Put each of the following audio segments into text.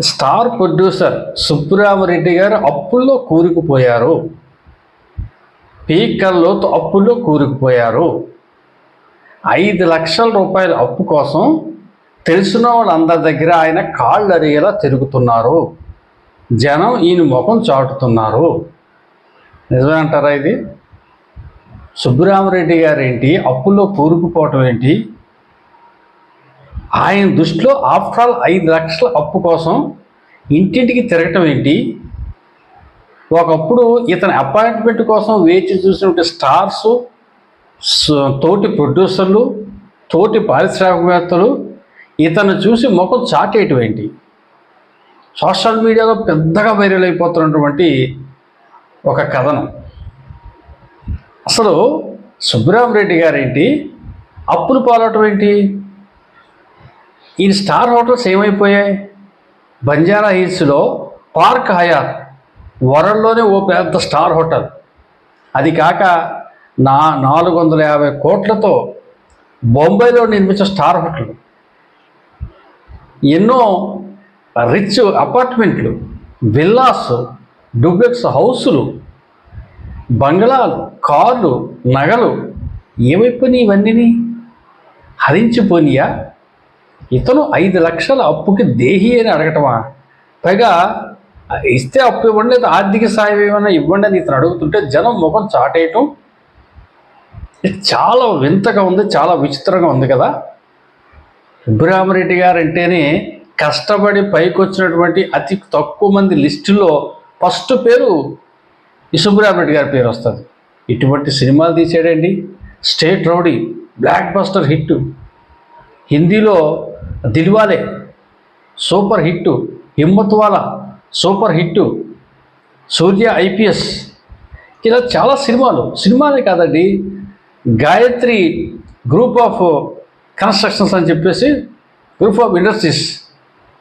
Star producer Subbarami Reddy గారు అప్పుల్లో కూరుకుపోయారు. పీకల్లో అప్పుల్లో కూరుకుపోయారు. ఐదు లక్షల రూపాయల అప్పు కోసం తెలిసిన వాళ్ళందరి దగ్గర ఆయన కాళ్ళు అరిగేలా తిరుగుతున్నారు. జనం ఈయన ముఖం చాటుతున్నారు. నిజమే అంటారా ఇది? సుబ్బరామరెడ్డి గారు ఏంటి అప్పుల్లో కూరుకుపోవటం ఏంటి? ఆయన దృష్టిలో ఆఫ్టర్ ఆల్ ఐదు లక్షల అప్పు కోసం ఇంటింటికి తిరగటం ఏంటి? ఒకప్పుడు ఇతని అపాయింట్మెంట్ కోసం వేచి చూసినటువంటి స్టార్స్ తోటి ప్రొడ్యూసర్లు తోటి పారిశ్రామికవేత్తలు ఇతను చూసి ముఖం చాటేయటం ఏంటి? సోషల్ మీడియాలో పెద్దగా వైరల్ అయిపోతున్నటువంటి ఒక కథనం. అసలు సుబ్బరామరెడ్డి గారేంటి? అప్పులు పాలవటం ఏంటి? ఈ స్టార్ హోటల్స్ ఏమైపోయాయి? బంజారా హిల్స్లో పార్క్ హయాత్ వరల్డ్లోనే ఓ పెద్ద స్టార్ హోటల్. అది కాక నా నాలుగు వందల యాభై కోట్లతో బొంబాయిలో నిర్మించిన స్టార్ హోటల్. ఎన్నో రిచ్ అపార్ట్మెంట్లు విల్లాస్ డూప్లెక్స్ హౌసులు బంగ్లాలు కార్లు నగలు ఏమైపోయినాయి ఇవన్నీ హరించిపోనియా? ఇతను ఐదు లక్షల అప్పుకి దేహి అని అడగటమా? పైగా ఇస్తే అప్పు ఇవ్వండి లేదా ఆర్థిక సాయం ఏమైనా ఇవ్వండి అని ఇతను అడుగుతుంటే జనం ముఖం చాటేయటం. ఇది చాలా వింతగా ఉంది చాలా విచిత్రంగా ఉంది కదా. సుబ్బరామరెడ్డి గారు అంటేనే కష్టపడి పైకి వచ్చినటువంటి అతి తక్కువ మంది లిస్టులో ఫస్ట్ పేరు ఈ సుబ్బరామరెడ్డి గారి పేరు వస్తుంది. ఇటువంటి సినిమాలు తీసాడండి state rowdy blockbuster hit. హిందీలో Dilwale super hit Himmatwala super hit Surya IPS. ఇలా చాలా సినిమాలు సినిమాలే కాదండి గాయత్రి గ్రూప్ ఆఫ్ కన్స్ట్రక్షన్స్ అని చెప్పేసి గ్రూప్ ఆఫ్ ఇండస్ట్రీస్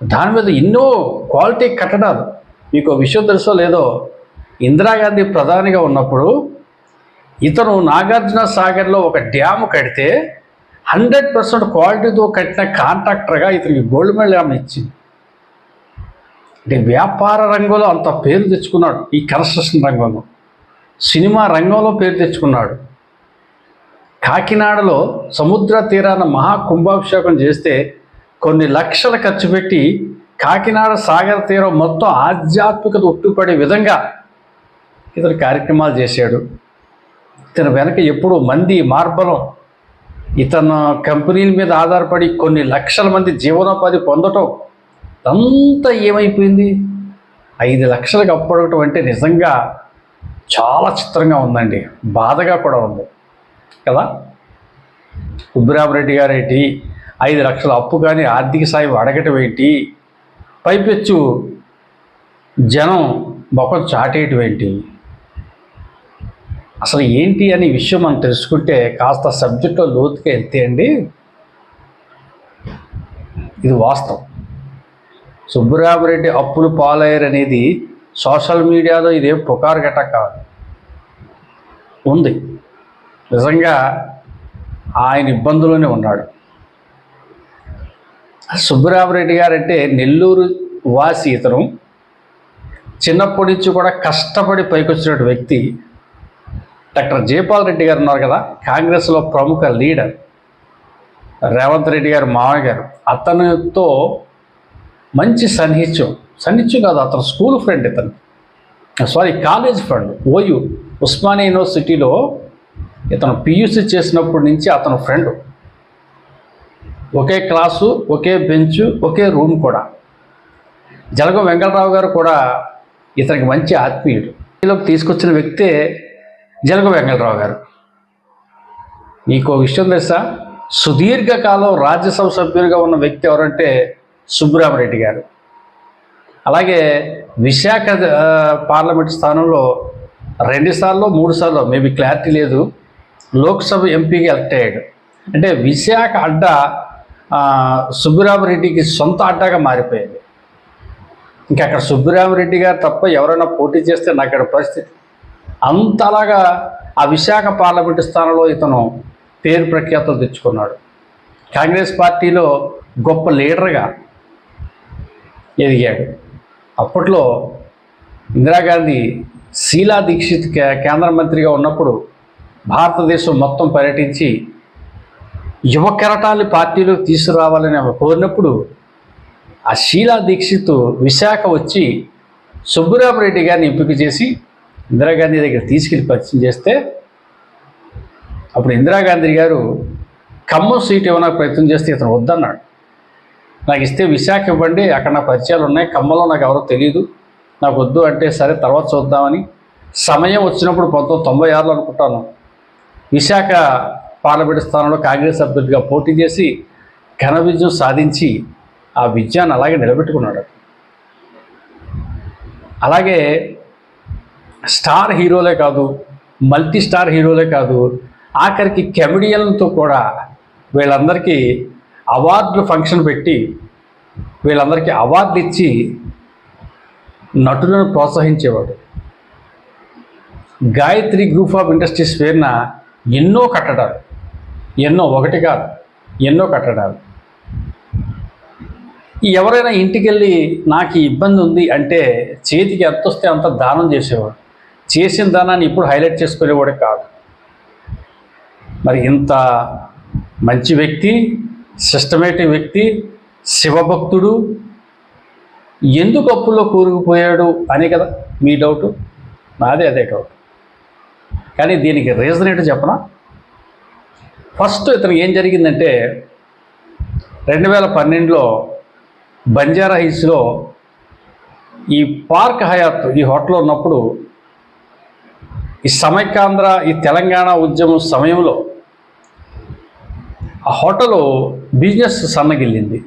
దాని మీద ఎన్నో క్వాలిటీ కట్టడాలు. మీకు విషయం తెలుసో లేదో ఇందిరాగాంధీ ప్రధానిగా ఉన్నప్పుడు ఇతను నాగార్జున సాగర్లో ఒక డ్యాము కడితే హండ్రెడ్ పర్సెంట్ క్వాలిటీతో కట్టిన కాంట్రాక్టర్గా ఇతనికి గోల్డ్ మెడల్ ఆమె ఇచ్చింది? అంటే వ్యాపార రంగంలో అంత పేరు తెచ్చుకున్నాడు ఈ కన్స్ట్రక్షన్ రంగంలో. సినిమా రంగంలో పేరు తెచ్చుకున్నాడు. కాకినాడలో సముద్ర తీరాన మహా కుంభాభిషేకం చేస్తే కొన్ని లక్షలు ఖర్చు పెట్టి కాకినాడ సాగర తీరం మొత్తం ఆధ్యాత్మికత ఉట్టుపడే విధంగా ఇతను కార్యక్రమాలు చేశాడు. ఇతని వెనక ఎప్పుడూ మంది మార్బలం ఇతను కంపెనీల మీద ఆధారపడి కొన్ని లక్షల మంది జీవనోపాధి పొందటం అంతా ఏమైపోయింది? ఐదు లక్షలకు అప్పడటం అంటే నిజంగా చాలా చిత్రంగా ఉందండి. బాధగా కూడా ఉంది. కదా? ఉబ్బరామరెడ్డి గారేంటి? ఐదు లక్షల అప్పు కానీ ఆర్థిక సాయం అడగటం ఏంటి? పైపెచ్చు జనం మొఖం చాటేయటం ఏంటి? అసలు ఏంటి అనే విషయం మనం తెలుసుకుంటే కాస్త సబ్జెక్ట్లో లోతుగా వెళ్తే అండి ఇది వాస్తవం. సుబ్బరామరెడ్డి అప్పులు పాలయ్యారు అనేది సోషల్ మీడియాలో ఇదేం పుకారు గట్ట కాదు. ఉంది. నిజంగా ఆయన ఇబ్బందులోనే ఉన్నాడు. సుబ్బరామరెడ్డి గారు అంటే నెల్లూరు వాసి ఇతను. చిన్నప్పటి నుంచి కూడా కష్టపడి పైకొచ్చినటువంటి వ్యక్తి. డాక్టర్ జయపాల్ రెడ్డి గారు ఉన్నారు కదా కాంగ్రెస్లో ప్రముఖ లీడర్. రేవంత్ రెడ్డి గారు మామయ్య గారు అతనితో మంచి సన్నిహిత్యం. సన్నిహిత్యం కాదు అతను స్కూల్ ఫ్రెండ్ ఇతను. Sorry college friend OU Osmania యూనివర్సిటీలో ఇతను పియూసీ చేసినప్పటి నుంచి అతను ఫ్రెండ్. ఒకే క్లాసు ఒకే బెంచ్ ఒకే రూమ్ కూడా. జలగం వెంకటరావు గారు కూడా ఇతనికి మంచి ఆత్మీయుడు. ఇందులోకి తీసుకొచ్చిన వ్యక్తే జనక వెంకటరావు గారు. మీకు విషయం తెలుసా? సుదీర్ఘకాలం రాజ్యసభ సభ్యులుగా ఉన్న వ్యక్తి ఎవరంటే సుబ్బరామరెడ్డి గారు. అలాగే విశాఖ పార్లమెంట్ స్థానంలో రెండుసార్లు మూడు సార్లు మేబీ క్లారిటీ లేదు లోక్సభ ఎంపీగా ఎలక్ట్ అయ్యాడు. అంటే విశాఖ అడ్డా సుబ్బరామరెడ్డికి సొంత అడ్డాగా మారిపోయింది. ఇంకా అక్కడ సుబ్బరామరెడ్డి గారు తప్ప ఎవరైనా పోటీ చేస్తే నాకు అక్కడ పరిస్థితి అంతలాగా ఆ విశాఖ పార్లమెంటు స్థానంలో ఇతను పేరు ప్రఖ్యాతులు తెచ్చుకున్నాడు. కాంగ్రెస్ పార్టీలో గొప్ప లీడర్గా ఎదిగాడు. అప్పట్లో ఇందిరాగాంధీ శీలా దీక్షిత్ కే- కేంద్ర మంత్రిగా ఉన్నప్పుడు భారతదేశం మొత్తం పర్యటించి యువ కెరటాన్ని పార్టీలోకి తీసుకురావాలని ఆమె కోరినప్పుడు ఆ శీలా దీక్షిత్ విశాఖ వచ్చి సుబ్బురామరెడ్డి గారిని ఎంపిక చేసి ఇందిరాగాంధీ దగ్గర తీసుకెళ్ళి పరిచయం చేస్తే అప్పుడు ఇందిరాగాంధీ గారు ఖమ్మం సీట్ ఏమైనా ప్రయత్నం చేస్తే ఇతను వద్దన్నాడు. నాకు ఇస్తే విశాఖ ఇవ్వండి అక్కడ నా పరిచయాలు ఉన్నాయి ఖమ్మంలో నాకు ఎవరో తెలియదు నాకు వద్దు అంటే సరే తర్వాత చూద్దామని సమయం వచ్చినప్పుడు పంతొమ్మిది తొంభై ఆరులో అనుకుంటాను. విశాఖ పార్లమెంట్ స్థానంలో కాంగ్రెస్ అభ్యర్థిగా పోటీ చేసి ఘన విజయం సాధించి ఆ విజయాన్ని అలాగే నిలబెట్టుకున్నాడు అలాగే స్టార్ హీరోలే కాదు మల్టీ స్టార్ హీరోలే కాదు ఆఖరికి కెమెడియన్లతో కూడా వీళ్ళందరికీ అవార్డులు ఫంక్షన్ పెట్టి వీళ్ళందరికీ అవార్డులు ఇచ్చి నటులను ప్రోత్సహించేవాడు. గాయత్రి గ్రూప్ ఆఫ్ ఇండస్ట్రీస్ పేరున ఎన్నో కట్టడాలు ఎన్నో ఒకటి కాదు ఎన్నో కట్టడాలు. ఎవరైనా ఇంటికి వెళ్ళి నాకు ఇబ్బంది ఉంది అంటే చేతికి ఎంత వస్తే అంత దానం చేసేవాడు. చేసిన దానాన్ని ఇప్పుడు హైలైట్ చేసుకునేవాడే కాదు. మరి ఇంత మంచి వ్యక్తి సిస్టమేటిక్ వ్యక్తి శివభక్తుడు ఎందుకు అప్పుల్లో కూరుకుపోయాడు అని కదా మీ డౌట్. నాదే అదే డౌట్. కానీ దీనికి రీజన్ ఏంటో చెప్పనా? ఫస్ట్ ఇతనికి ఏం జరిగిందంటే రెండు వేల పన్నెండులో బంజారా హిల్స్లో ఈ పార్క్ హయాత్ ఈ హోటల్లో ఉన్నప్పుడు ఈ సమైక్యాంధ్ర ఈ తెలంగాణ ఉద్యమం సమయంలో ఆ హోటల్ బిజినెస్ సన్నగిల్లింది.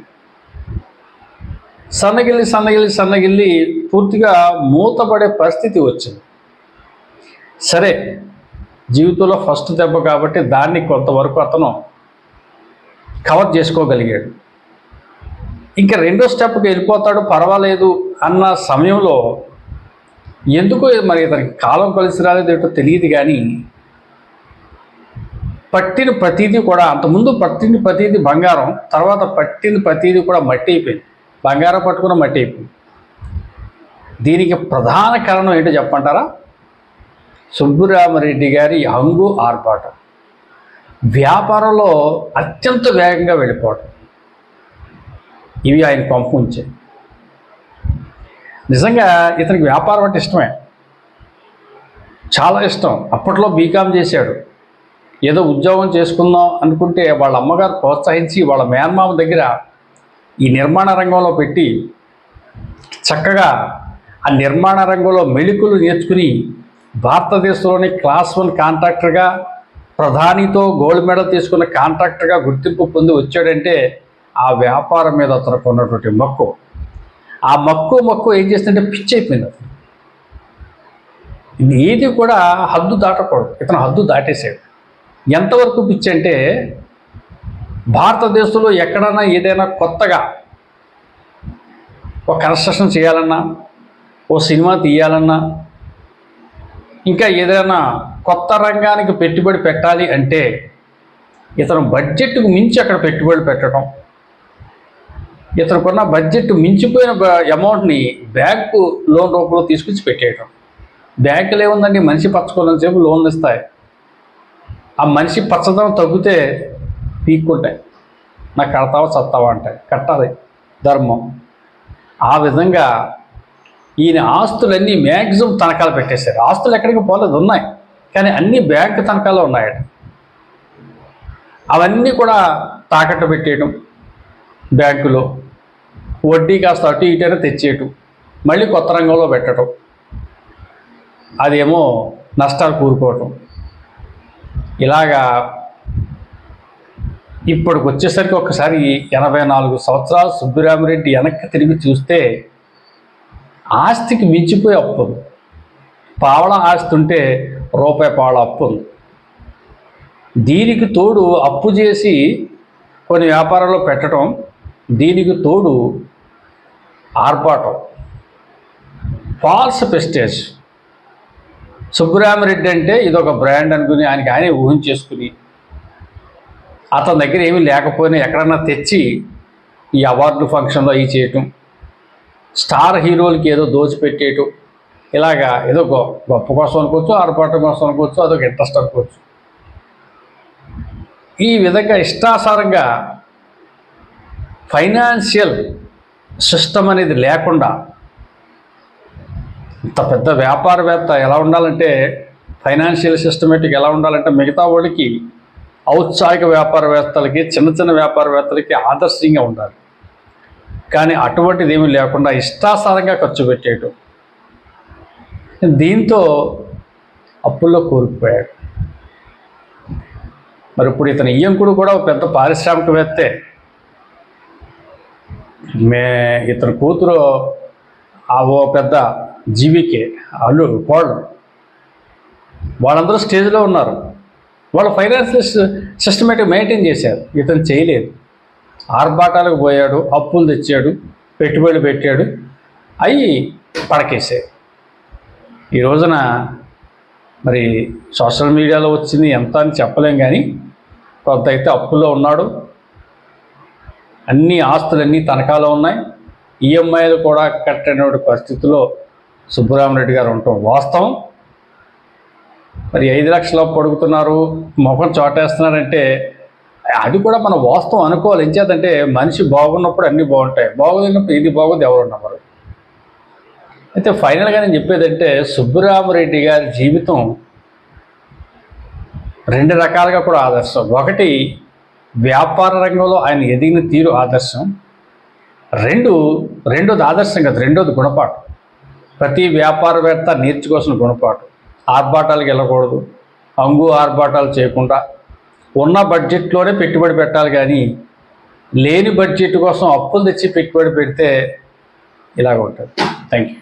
సన్నగిల్లి సన్నగిల్లి సన్నగిల్లి పూర్తిగా మూతపడే పరిస్థితి వచ్చింది. సరే జీవితంలో ఫస్ట్ దెబ్బ కాబట్టి దాన్ని కొంతవరకు అతను కవర్ చేసుకోగలిగాడు. ఇంకా రెండో స్టెప్కి వెళ్ళిపోతాడు పర్వాలేదు అన్న సమయంలో ఎందుకో మరి ఇతనికి కాలం కలిసి రాలేదు ఏంటో తెలియదు కానీ పట్టిన ప్రతీది కూడా అంతకుముందు పట్టిన ప్రతీది బంగారం తర్వాత పట్టిన ప్రతీది కూడా మట్టి అయిపోయింది. బంగారం పట్టుకున్న మట్టి అయిపోయింది. దీనికి ప్రధాన కారణం ఏంటో చెప్పంటారా సుబ్బురామరెడ్డి గారి హంగు ఆర్భాటం వ్యాపారంలో అత్యంత వేగంగా వెళ్ళిపోవడం ఇవి ఆయన పంపు ఉంచాయి నిజంగా ఇతనికి వ్యాపారం అంటే ఇష్టమే. చాలా ఇష్టం. అప్పట్లో బీకామ్ చేశాడు. ఏదో ఉద్యోగం చేసుకుందాం అనుకుంటే వాళ్ళ అమ్మగారు ప్రోత్సహించి వాళ్ళ మేనమామ దగ్గర ఈ నిర్మాణ రంగంలో పెట్టి చక్కగా ఆ నిర్మాణ రంగంలో మెళుకులు నేర్చుకుని భారతదేశంలోని క్లాస్ వన్ కాంట్రాక్టర్గా ప్రధానితో గోల్డ్ మెడల్ తీసుకున్న కాంట్రాక్టర్గా గుర్తింపు పొంది వచ్చాడంటే ఆ వ్యాపారం మీద అతనికి ఉన్నటువంటి మక్కువ ఆ మక్కువ మక్కువ ఏం చేస్తుంటే పిచ్చి అయిపోయింది. ఇది ఏది కూడా హద్దు దాటకూడదు. ఇతను హద్దు దాటేసాడు ఎంతవరకు పిచ్చి అంటే భారతదేశంలో ఎక్కడైనా ఏదైనా కొత్తగా ఒక కన్స్ట్రక్షన్ చేయాలన్నా ఓ సినిమా తీయాలన్నా ఇంకా ఏదైనా కొత్త రంగానికి పెట్టుబడి పెట్టాలి అంటే ఇతను బడ్జెట్కు మించి అక్కడ పెట్టుబడి పెట్టడం ఇతనుకున్న బడ్జెట్ మించిపోయిన అమౌంట్ని బ్యాంకు లోన్ రూపంలో తీసుకొచ్చి పెట్టేయడం బ్యాంకులు ఏముందండి? మనిషి పచ్చుకోవాలని చెప్పి లోన్లు ఇస్తాయి. ఆ మనిషి పచ్చదనం తగ్గితే పీక్కుంటాయి. నాకు కడతావా చత్తావా అంటాయి కట్టాలి. ధర్మం. ఆ విధంగా ఈయన ఆస్తులన్నీ మ్యాక్సిమం తనఖాలు పెట్టేశారు. ఆస్తులు ఎక్కడికి పోలేదు ఉన్నాయి. కానీ అన్ని బ్యాంకు తనఖాలో ఉన్నాయట. అవన్నీ కూడా తాకట్టు పెట్టేయడం బ్యాంకులో. వడ్డీ కాస్త అటు ఇటైనా తెచ్చేయటం మళ్ళీ కొత్త రంగంలో పెట్టడం అదేమో నష్టాలు కూరుకోవటం. ఇలాగా ఇప్పటికి వచ్చేసరికి ఒకసారి ఎనభై నాలుగు సంవత్సరాలు సుబ్బిరామిరెడ్డి వెనక్కి తిరిగి చూస్తే ఆస్తికి మించిపోయి అప్పు ఉంది. పావళ ఆస్తి ఉంటే రూపాయి పావళ అప్పు ఉంది. దీనికి తోడు అప్పు చేసి కొన్ని వ్యాపారాల్లో పెట్టడం దీనికి తోడు ఆర్పాటం. False prestige. సుబ్బరామరెడ్డి అంటే ఇదొక బ్రాండ్ అనుకుని ఆయనకి ఆయనే ఊహించేసుకుని అతని దగ్గర ఏమీ లేకపోయినా ఎక్కడన్నా తెచ్చి ఈ అవార్డు ఫంక్షన్లో అవి చేయటం స్టార్ హీరోలకి ఏదో దోచిపెట్టేయటం ఇలాగా ఏదో గొప్ప కోసం అనుకోవచ్చు ఆర్పాటం కోసం అనుకోవచ్చు అదొక ఇంట్రెస్ట్ అనుకోవచ్చు. ఈ విధంగా ఇష్టాసారంగా ఫైనాన్షియల్ సిస్టమ్ అనేది లేకుండా ఇంత పెద్ద వ్యాపారవేత్త ఎలా ఉండాలంటే ఫైనాన్షియల్ సిస్టమేటిక్ ఎలా ఉండాలంటే మిగతా వాళ్ళకి ఔత్సాహిక వ్యాపారవేత్తలకి చిన్న చిన్న వ్యాపారవేత్తలకి ఆదర్శంగా ఉండాలి. కానీ అటువంటిది ఏమీ లేకుండా ఇష్టాసారంగా ఖర్చు పెట్టేయటం. దీంతో అప్పుల్లో కోల్పోయాడు. మరి ఇప్పుడు ఇతని ఇయ్యంకుడు కూడా ఒక పెద్ద పారిశ్రామికవేత్తే మే ఇతని కూతురు ఆ ఓ పెద్ద జీవికే అల్లు కోళ్ళు వాళ్ళందరూ స్టేజ్లో ఉన్నారు. వాళ్ళు ఫైనాన్షియల్ సిస్టమేటిక్ మెయింటైన్ చేశారు. ఇతను చేయలేదు. ఆర్భాటాలకు పోయాడు అప్పులు తెచ్చాడు పెట్టుబడి పెట్టాడు అవి పడకేసాయి ఈ రోజున మరి సోషల్ మీడియాలో వచ్చింది ఎంత అని చెప్పలేం కానీ కొంత అయితే అప్పుల్లో ఉన్నాడు. అన్ని ఆస్తులన్నీ తనఖాలో ఉన్నాయి. ఈఎంఐలు కూడా కట్టనటువంటి పరిస్థితిలో సుబ్బరామరెడ్డి గారు ఉండటం వాస్తవం. మరి ఐదు లక్షలు పడుకుతున్నారు ముఖం చోటేస్తున్నారంటే అది కూడా మన వాస్తవం అనుకోవాలి. ఎంచేదంటే మనిషి బాగున్నప్పుడు అన్నీ బాగుంటాయి. బాగున్నప్పుడు ఇది బాగుంది ఎవరు ఉన్నవారు అయితే ఫైనల్గా నేను చెప్పేదంటే సుబ్బరామరెడ్డి గారి జీవితం రెండు రకాలుగా కూడా ఆదర్శం. ఒకటి వ్యాపార రంగంలో ఆయన ఎదిగిన తీరు ఆదర్శం. రెండు రెండోది ఆదర్శం కదా రెండోది గుణపాఠం. ప్రతి వ్యాపారవేత్త నేర్చుకోవాల్సిన గుణపాఠం. ఆర్భాటాలకు వెళ్ళకూడదు అంగు ఆర్భాటాలు చేయకుండా. ఉన్న బడ్జెట్లోనే పెట్టుబడి పెట్టాలి కానీ లేని బడ్జెట్ కోసం అప్పులు తెచ్చి పెట్టుబడి పెడితే ఇలాగ ఉంటుంది. Thank you